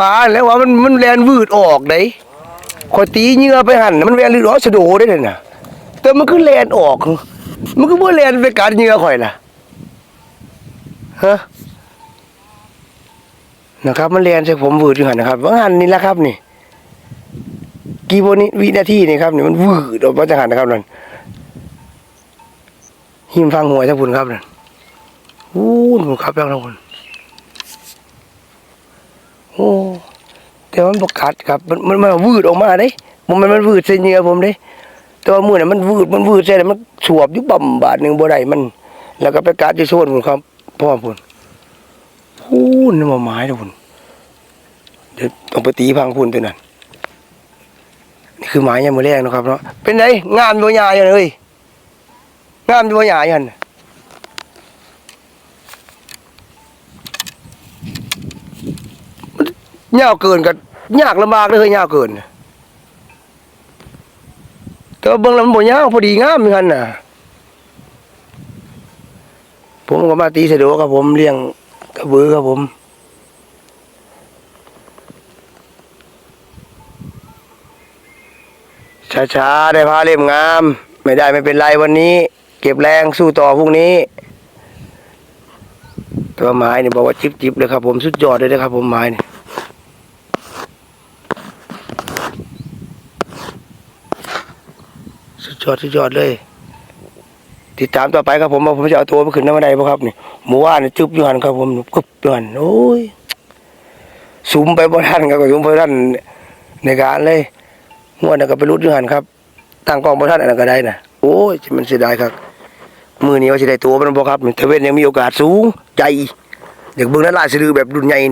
ปลาแล้วว่ามันมันแลนวืดออกได้คอยตีเหงื่อไปหั่นมันแลนลืดออกสะโดได้เลยนะแต่มันคือแลนออก มันก็บ่แลนไปกัดเหงื่อข่อยล่ะฮะนะครับ มันแลนใส่ผมวืดอยู่หั่นนะครับว่าหั่นนี่แหละครับนี่กี่วิวินาทีนี่ครับนี่มันวืดออกมาจากหันนะครับนั่นหิมฟังหวยทั้งพุ่นครับนั่นอู้หนูครับแล้วทั้งพุ่น แต่มันบกัดครับ มันมันมันวืดออกมาเด้มันมันมันวืดใส่เหงื่อผมเด้แต่ว่ามือน่ะมันวืดมันวืดใส่แล้วมันสวบอยู่บ่ำบาทหนึ่งบ่ได้มัน แล้วก็ไปกัดที่โซนพุ่นครับพ่อพุ่นพูนนี่มาไม้นะพุ่นเดี๋ยวต้องไปตีพังพุ่นตัวนั้นนี่คือหมายยามมือแรกนะครับเนาะเป็นไงงามตัวใหญ่เลยงามตัวใหญ่ยันมันยาเกินกับ ยากลำบากเลยยาวเกินแต่ว่าเบิ่งแล้วมันบ่ยาวพอดีงามเหมือนกันน่ะ ผมก็มาตีสะดวกครับผมเลี้ยงกระบือครับผมช้าๆได้พาเล่มงาม ไม่ได้ไม่เป็นไรวันนี้ เก็บแรงสู้ต่อพรุ่งนี้ตัวไม้เนี่ยบอกว่าจิบจิบๆเลยครับผมสุดยอดเลยนะครับผมไม้เนี่ย ดยอดสุดยอดเลย ติดตามต่อไปครับผมว่าผมจะเอาตัวไปขึ้นน้ำมันไดบ่ครับนี่หมู่ว่านี่จุบยู่หันครับผมกึบยู่หันโอ้ยสูมไปบ่ทันครับสูมไปบ่ทันในการเลยงวดนั้นก็ไปรุดยู่หันครับตั้งกล้องบ่ทันอันนั้นก็ได้น่ะโอ้ยมันเสียดายครับมือนี้ว่าสิได้ตัวมันบ่ครับแต่เว้นยังมีโอกาสสูงใจอยากเบิ่งนั้นลายสะดือแบบรุ่นใหญ่นี่